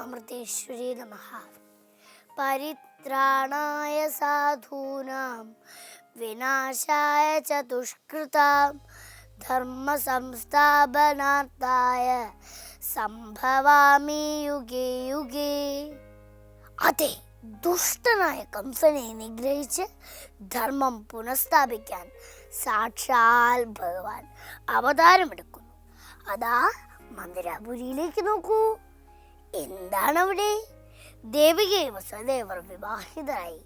അമൃതേശ്വരി നമ. പരിത്രാണായ സാധൂനാം വിനാശായ ച ദുഷ്കൃതാം ധർമ്മ സംസ്ഥാപനാർത്ഥായ സംഭവാമി യുഗേ യുഗേ. അതെ ദുഷ്ടനായ കംസനെ നിഗ്രഹിച്ച് ധർമ്മം പുനഃസ്ഥാപിക്കാൻ സാക്ഷാൽ ഭഗവാൻ അവതാരമെടുക്കുന്നു. അതാ മന്ദിരാപുരിയിലേക്ക് നോക്കൂ. എന്താണ് അവിടെ ദേവികയും വസുദേവർ വിവാഹിതരായി.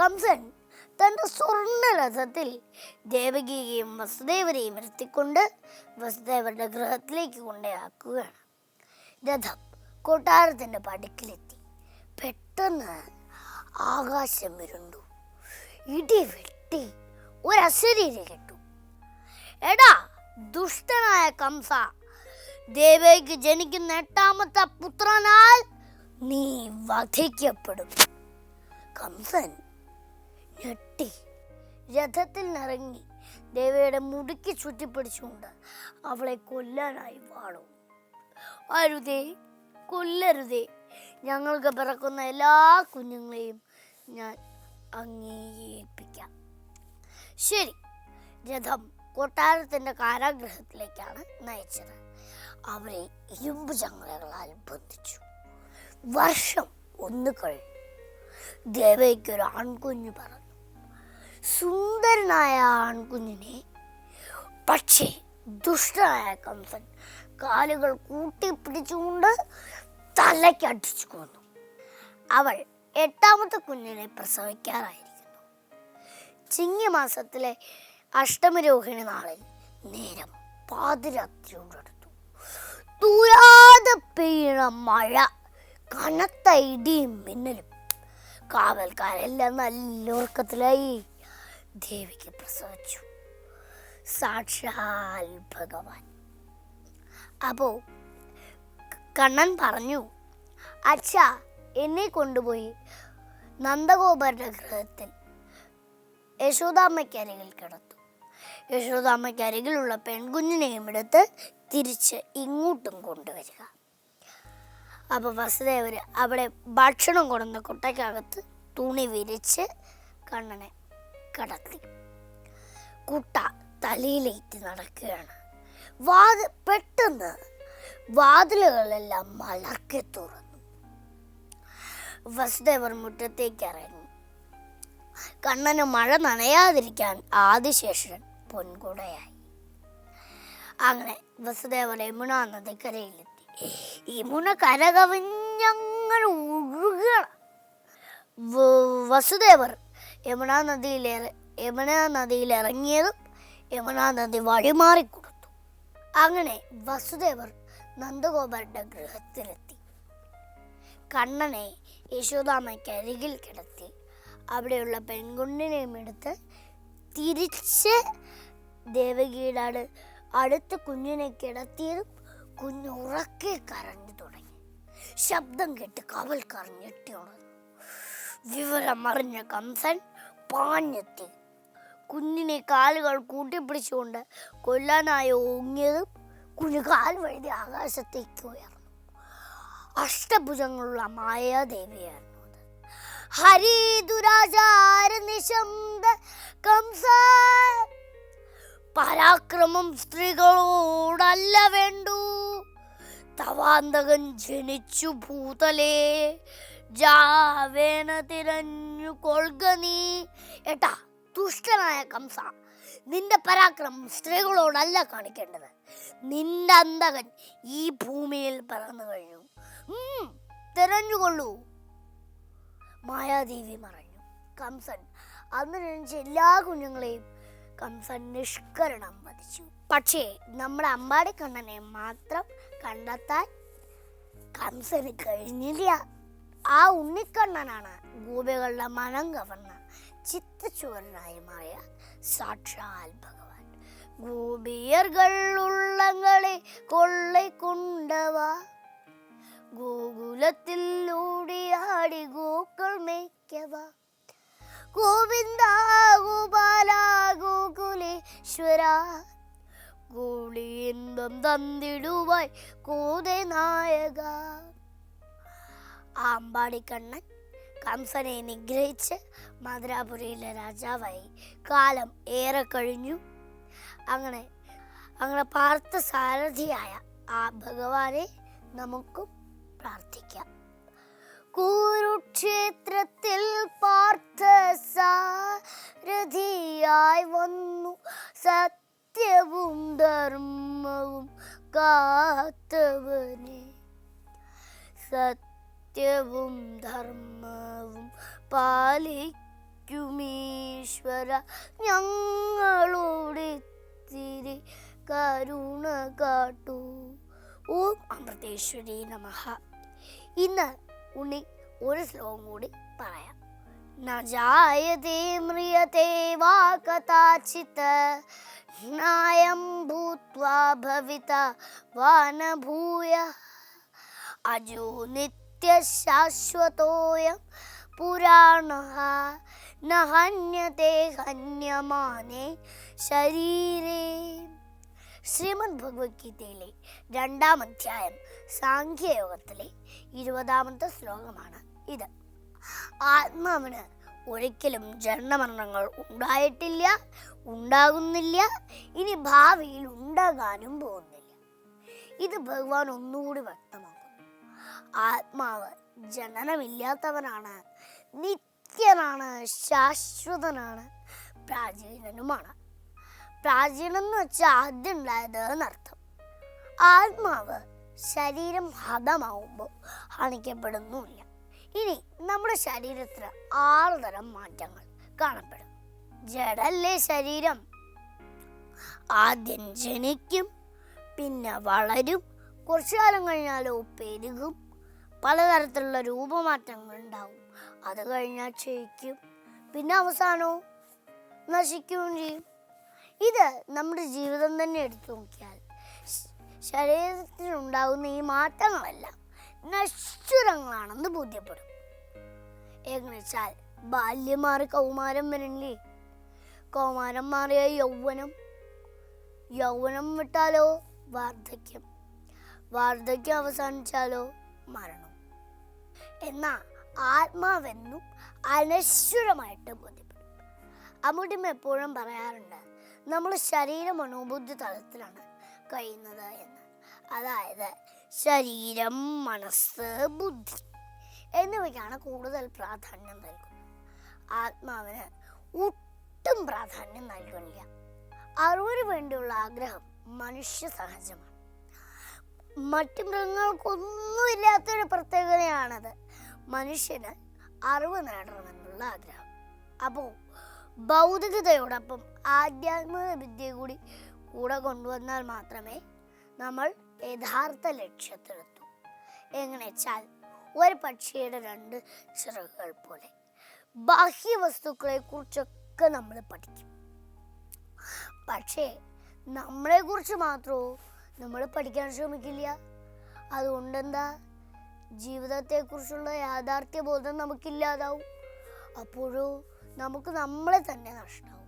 കംസൻ തന്റെ സ്വർണ രഥത്തിൽ ദേവകിയെയും വസുദേവരെയും ഇരുത്തിക്കൊണ്ട് വസുദേവരുടെ ഗൃഹത്തിലേക്ക് കൊണ്ടയാക്കുകയാണ്. രഥം കൊട്ടാരത്തിന്റെ പടുക്കിലെത്തി. പെട്ടെന്ന് ആകാശം ഇരുണ്ടു. ഇടി വെട്ടി ഒരു കേട്ടു. എടാ ദുഷ്ടനായ കംസ ദേവയ്ക്ക് ജനിക്കുന്ന എട്ടാമത്തെ പുത്രനാൽ നീ വധിക്കപ്പെടും. കംസൻ ഞെട്ടി. രഥത്തിൽ നിറങ്ങി ദേവയുടെ മുടുക്കി ചുറ്റിപ്പിടിച്ചുകൊണ്ട് അവളെ കൊല്ലാനായി വാണു. അരുതേ കൊല്ലരുതേ. ഞങ്ങൾക്ക് പിറക്കുന്ന എല്ലാ കുഞ്ഞുങ്ങളെയും ഞാൻ അംഗീകരിപ്പിക്കാം ശരി രഥം കൊട്ടാരത്തിന്റെ കാരാഗ്രഹത്തിലേക്കാണ് നയിച്ചത്. അവരെ ഇരുമ്പ് ചങ്ങലകളാൽ ബന്ധിച്ചു. വർഷം ഒന്ന് കഴിഞ്ഞു. ദേവയ്ക്ക് ഒരു ആൺകുഞ്ഞു പറഞ്ഞു. സുന്ദരനായ ആൺകുഞ്ഞിനെ പക്ഷേ ദുഷ്ടനായ കംസൻ കാലുകൾ കൂട്ടിപ്പിടിച്ചുകൊണ്ട് തലയ്ക്ക് അടിച്ചു കൊന്നു. അവൾ എട്ടാമത്തെ കുഞ്ഞിനെ പ്രസവിക്കാറായിരിക്കുന്നു. ചിങ്ങമാസത്തിലെ അഷ്ടമരോഹിണി നാളിൽ നേരം പാതിരാത്രിയോടടുത്തു തൂരാതെ പെയ്യണ മഴ. കനത്ത ഇടിയും മിന്നലും. കാവൽക്കാരെല്ലാം നല്ല ഉറക്കത്തിലായി. ദേവിക്ക് പ്രസവിച്ചു. സാക്ഷാൽ ഭഗവാൻ. അപ്പോ കണ്ണൻ പറഞ്ഞു അച്ഛ എന്നെ കൊണ്ടുപോയി നന്ദഗോപരുടെ ഗൃഹത്തിൽ യശോദാമ്മയ്ക്ക് അരികിൽ കിടത്തു. യശോദാമ്മയ്ക്ക് അരികിലുള്ള പെൺകുഞ്ഞിനെയും എടുത്ത് തിരിച്ച് ഇങ്ങോട്ടും കൊണ്ടുവരിക. അപ്പൊ വസുദേവർ അവിടെ ഭക്ഷണം കൊണ്ടുവന്ന കുട്ടയ്ക്കകത്ത് തുണി വിരിച്ച് കണ്ണനെ കടത്തി. കുട്ട തലയിലേറ്റ് നടക്കുകയാണ്. വാത് പെട്ടെന്ന് വാതിലുകളെല്ലാം മലക്കി തുറന്നു. വസുദേവർ മുറ്റത്തേക്ക് ഇറങ്ങി. കണ്ണന് മഴ നനയാതിരിക്കാൻ ആദിശേഷൻ പൊൻകുടയായി. അങ്ങനെ വസുദേവന യമുന നദിക്കരയിലെത്തി. യമുന കരകവിഞ്ഞങ്ങനെ ഒഴുകണം വ- വസുദേവർ യമുനാ നദിയിലേറെ യമുനാ നദിയിൽ ഇറങ്ങിയതും യമുനാ നദി വഴിമാറിക്കൊടുത്തു. അങ്ങനെ വസുദേവർ നന്ദഗോപരുടെ ഗൃഹത്തിലെത്തി. കണ്ണനെ യശോദാമ്മയ്ക്ക് അരികിൽ കിടത്തി അവിടെയുള്ള പെൺകുണ്ണിനെയും എടുത്ത് തിരിച്ച് ദേവകിയുടെ അടുത്ത കുഞ്ഞിനെ കിടത്തിയതും കുഞ്ഞ് ഉറക്കെ കരഞ്ഞു തുടങ്ങി. ശബ്ദം കേട്ട് കാവൽക്കാർ ഞെട്ടി ഉണർന്നു. വിവരം അറിഞ്ഞ കംസൻ പാഞ്ഞെത്തി. കുഞ്ഞിനെ കാലുകൾ കൂട്ടിപ്പിടിച്ചുകൊണ്ട് കൊല്ലാനായി ഓങ്ങിയതും കുഞ്ഞു കാൽ വഴുതി ആകാശത്തേക്ക് ഉയർന്നു. അഷ്ടഭുജങ്ങളുള്ള മായാദേവിയായിരുന്നു അത്. പരാക്രമം സ്ത്രീകളോടല്ല വേണ്ടു. തവാന്തകൻ ജനിച്ചു ഭൂതലേ. ജാവേന തിരഞ്ഞു കൊൾക നീ. ഏട്ടാ ദുഷ്ടനായ കംസ നിന്റെ പരാക്രമം സ്ത്രീകളോടല്ല കാണിക്കേണ്ടത്. നിന്റെ അന്തകൻ ഈ ഭൂമിയിൽ പറന്നു കഴിഞ്ഞു. തിരഞ്ഞുകൊള്ളൂ മായാദേവി മറഞ്ഞു. കംസൻ അന്ന് ജനിച്ച എല്ലാ കുഞ്ഞുങ്ങളെയും കംസൻ നിഷ്കരണം വധിച്ചു. പക്ഷേ നമ്മുടെ അമ്പാടിക്കണ്ണനെ മാത്രം കണ്ടെത്താൻ കംസന് കഴിഞ്ഞില്ല. ആ ഉണ്ണിക്കണ്ണനാണ് ഗോപികളുടെ മനം കവർന്ന ചിത്തച്ചുവരനായി മാറിയ സാക്ഷാൽ ഭഗവാൻ. ഗോപിയർകൾ ഉള്ളങ്ങളെ കൊള്ളൈക്കൊണ്ടവ ഗോകുലത്തിൽ ഓടിയാടി ഗോക്കൾ മേക്കവ ഗോവിന്ദ ഗോപാല ഗോകുലേശ്വര ഗോളി ഇன்பം തന്നിടുവായി നായക. ആമ്പാടിക്കണ്ണൻ കംസനെ നിഗ്രഹിച്ച് മധുരാപുരിയിലെ രാജാവായി. കാലം ഏറെ കഴിഞ്ഞു. അങ്ങനെ അങ്ങനെ പാർത്ഥ സാരഥിയായ ആ ഭഗവാനെ നമുക്കും പ്രാർത്ഥിക്കാം. കുരുക്ഷേത്രത്തിൽ പാർത്ഥ സാരഥിയായി വന്നു. സത്യവും ധർമ്മവും കാത്തവനെ. സത്യവും ധർമ്മവും പാലിക്കുമീശ്വര ഞങ്ങളോട് തിരി കരുണ കാട്ടു. ഓം അമൃതേശ്വരി നമഃ. ഇന്ന് ഉണ്ണി ഒരു ശ്ലോകം കൂടി പറയാം न जायते म्रियते वा कदाचित् नायं भूत्वा भविता वा न भूयः अजो नित्यशाश्वतोऽयं पुराणः न हन्यते हन्यमाने ശരീരേ ശ്രീമദ് ഭഗവത്ഗീതയിലെ രണ്ടാം അധ്യായം സാഖ്യയോഗത്തിലെ ഇരുപതാമത്തെ ശ്ലോകമാണ് ഇത്. ആത്മാവിന് ഒരിക്കലും ജനനമരണങ്ങൾ ഉണ്ടായിട്ടില്ല ഉണ്ടാകുന്നില്ല ഇനി ഭാവിയിൽ ഉണ്ടാകാനും പോകുന്നില്ല. ഇത് ഭഗവാൻ ഒന്നുകൂടി വ്യക്തമാക്കുന്നു. ആത്മാവ് ജനനമില്ലാത്തവനാണ് നിത്യനാണ് ശാശ്വതനാണ് പ്രാചീനനുമാണ്. പ്രാചീനം എന്ന് വെച്ചാൽ ആദ്യം ഉണ്ടായത് എന്നർത്ഥം. ആത്മാവ് ശരീരം ഹതമാവുമ്പോൾ ഹണിക്കപ്പെടുന്നുമില്ല ഇനി നമ്മുടെ ശരീരത്തിൽ ആറ് തരം മാറ്റങ്ങൾ കാണപ്പെടും. ജഡല്ലേ ശരീരം. ആദ്യം ജനിക്കും പിന്നെ വളരും കുറച്ചു കാലം കഴിഞ്ഞാലോ പെരുകും. പലതരത്തിലുള്ള രൂപമാറ്റങ്ങൾ ഉണ്ടാവും. അത് കഴിഞ്ഞാൽ ക്ഷയിക്കും. പിന്നെ അവസാനവും നശിക്കുകയും ചെയ്യും. ഇത് നമ്മുടെ ജീവിതം തന്നെ എടുത്തു നോക്കിയാൽ ശരീരത്തിനുണ്ടാകുന്ന ഈ മാറ്റങ്ങളെല്ലാം നശ്വരങ്ങളാണെന്ന് ബോധ്യപ്പെടും. എന്നുവെച്ചാൽ വെച്ചാൽ ബാല്യം മാറി കൗമാരം വരണില്ലേ കൗമാരം മാറിയ യൗവനം? യൗവനം വിട്ടാലോ വാർദ്ധക്യം? വാർദ്ധക്യം അവസാനിച്ചാലോ മരണം? എന്നാൽ ആത്മാവെന്നും അനശ്വരമായിട്ട് ബോധ്യപ്പെടും. അമ്മൂട്ടിമ്മ എപ്പോഴും പറയാറുണ്ട് നമ്മൾ ശരീര മനോബുദ്ധി തലത്തിലാണ് കഴിയുന്നത് എന്ന്. അതായത് ശരീരം മനസ്സ് ബുദ്ധി എന്നിവയ്ക്കാണ് കൂടുതൽ പ്രാധാന്യം നൽകുന്നത്. ആത്മാവിന് ഒട്ടും പ്രാധാന്യം നൽകുന്നില്ല. അറിവിന് വേണ്ടിയുള്ള ആഗ്രഹം മനുഷ്യ സഹജമാണ്. മറ്റു മൃഗങ്ങൾക്കൊന്നുമില്ലാത്തൊരു പ്രത്യേകതയാണത്. മനുഷ്യന് അറിവ് നേടണമെന്നുള്ള ആഗ്രഹം. അപ്പോൾ ഭൗതികതയോടൊപ്പം ആധ്യാത്മിക വിദ്യ കൂടി കൂടെ കൊണ്ടുവന്നാൽ മാത്രമേ നമ്മൾ യഥാർത്ഥ ലക്ഷ്യത്തിലെത്തും. എങ്ങനെ വെച്ചാൽ ഒരു പക്ഷിയുടെ രണ്ട് ചിറകുകൾ പോലെ ബാഹ്യ വസ്തുക്കളെ കുറിച്ചൊക്കെ നമ്മൾ പഠിക്കും. പക്ഷേ നമ്മളെ കുറിച്ച് മാത്രമോ നമ്മൾ പഠിക്കാൻ ശ്രമിക്കില്ല. അതുകൊണ്ടെന്താ? ജീവിതത്തെക്കുറിച്ചുള്ള യാഥാർത്ഥ്യ ബോധം നമുക്കില്ലാതാവും. അപ്പോഴോ നമുക്ക് നമ്മളെ തന്നെ നഷ്ടമാവും.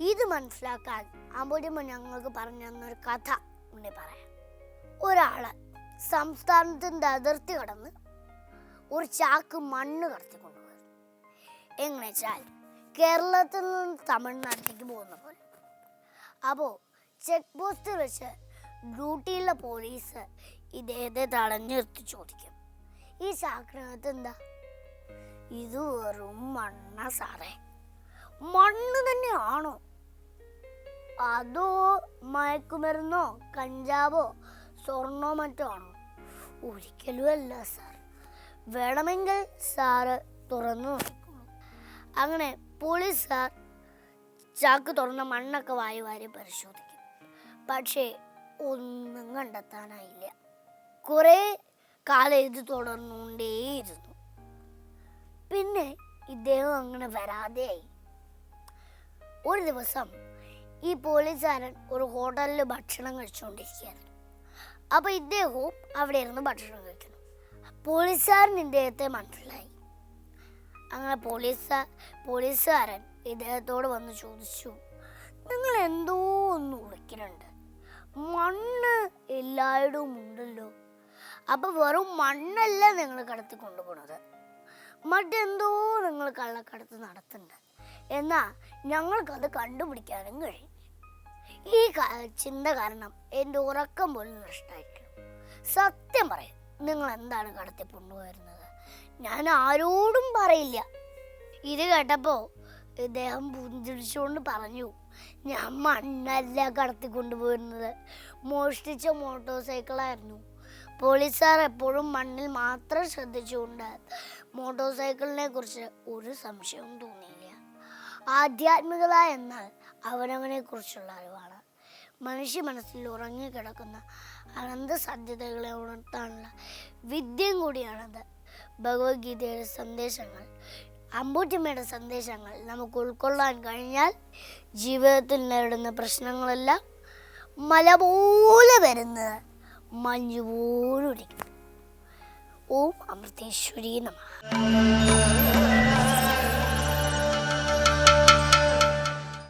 ഇത് മനസ്സിലാക്കാൻ അമ്പൂരിമ്മ ഞങ്ങൾക്ക് പറഞ്ഞു തന്നൊരു കഥ ഉണ്ണി പറയാം. ഒരാൾ സംസ്ഥാനത്തിന്റെ അതിർത്തി കടന്ന് ഒരു ചാക്ക് മണ്ണ് കടത്തിക്കൊണ്ടുപോയി എങ്ങനെ വെച്ചാൽ കേരളത്തിൽ നിന്ന് തമിഴ്നാട്ടിലേക്ക് പോകുന്ന പോലെ. അപ്പോൾ ചെക്ക് പോസ്റ്റിൽ വെച്ച് ഡ്യൂട്ടിയിലെ പോലീസ് ഇദ്ദേഹത്തെ തടഞ്ഞു നിർത്തി ചോദിക്കും. ഈ ചാക്കിനകത്ത് എന്താ? ഇത് വെറും മണ്ണ സാറേ. മണ്ണ് തന്നെയാണോ? അതോ മയക്കുമരുന്നോ കഞ്ചാവോ സ്വർണോ മറ്റോ ആണോ? ഒരിക്കലും അല്ല സാർ വേണമെങ്കിൽ സാറ് തുറന്നു നോക്കിക്കോളൂ. അങ്ങനെ പോലീസ് സാർ ചാക്ക് തുറന്ന മണ്ണൊക്കെ വാരി വാരി പരിശോധിക്കും. പക്ഷേ ഒന്നും കണ്ടെത്താനായില്ല. കുറേ കാലം ഇത് തുടർന്നുകൊണ്ടേയിരുന്നു. പിന്നെ ഇദ്ദേഹം അങ്ങനെ വരാതെയായി. ഒരു ദിവസം ഈ പോലീസുകാരൻ ഒരു ഹോട്ടലിൽ ഭക്ഷണം കഴിച്ചുകൊണ്ടിരിക്കുകയായിരുന്നു അപ്പോൾ ഇദ്ദേഹവും അവിടെ ഇരുന്ന് ഭക്ഷണം കഴിക്കുന്നു. പോലീസുകാരൻ ഇദ്ദേഹത്തെ മനസ്സിലായി. അങ്ങനെ പോലീസ് പോലീസുകാരൻ ഇദ്ദേഹത്തോട് വന്ന് ചോദിച്ചു നിങ്ങൾ എന്തോ ഒന്ന് ഉളിക്കുന്നുണ്ട് മണ്ണ് എല്ലായിടവും ഉണ്ടല്ലോ. അപ്പോൾ വെറും മണ്ണല്ല നിങ്ങൾ കടത്തി കൊണ്ടുപോണത്. മറ്റെന്തോ നിങ്ങൾ കള്ളക്കടത്ത് നടത്തുന്നുണ്ട്. എന്നാൽ ഞങ്ങൾക്കത് കണ്ടുപിടിക്കാനും കഴിയും. ഈ ചിന്ത കാരണം എന്റെ ഉറക്കം പോലും നഷ്ടമായിരിക്കണം സത്യം പറയും നിങ്ങൾ എന്താണ് കടത്തി കൊണ്ടുപോയിരുന്നത്? ഞാൻ ആരോടും പറയില്ല. ഇത് കേട്ടപ്പോ ഇദ്ദേഹം പുഞ്ചിരിച്ചുകൊണ്ട് പറഞ്ഞു ഞാൻ മണ്ണല്ല കടത്തി കൊണ്ടുപോയിരുന്നത്. മോഷ്ടിച്ച മോട്ടോർ സൈക്കിളായിരുന്നു പോലീസുകാർ എപ്പോഴും മണ്ണിൽ മാത്രം ശ്രദ്ധിച്ചുകൊണ്ട് മോട്ടോർ സൈക്കിളിനെ കുറിച്ച് ഒരു സംശയവും തോന്നിയില്ല. ആധ്യാത്മികത എന്നാൽ അവനവനെ കുറിച്ചുള്ള അറിവാണ്. മനുഷ്യ മനസ്സിൽ ഉറങ്ങിക്കിടക്കുന്ന അനന്ത സാധ്യതകളെ ഉണർത്താനുള്ള വിദ്യയും കൂടിയാണത്. ഭഗവത്ഗീതയുടെ സന്ദേശങ്ങൾ അമ്പൂറ്റിമ്മയുടെ സന്ദേശങ്ങൾ നമുക്ക് ഉൾക്കൊള്ളാൻ കഴിഞ്ഞാൽ ജീവിതത്തിൽ നേരിടുന്ന പ്രശ്നങ്ങളെല്ലാം മല പോലെ വരുന്നത് മഞ്ഞുപോലൊരിക്കും. ഓം അമൃതേശ്വരി നമ.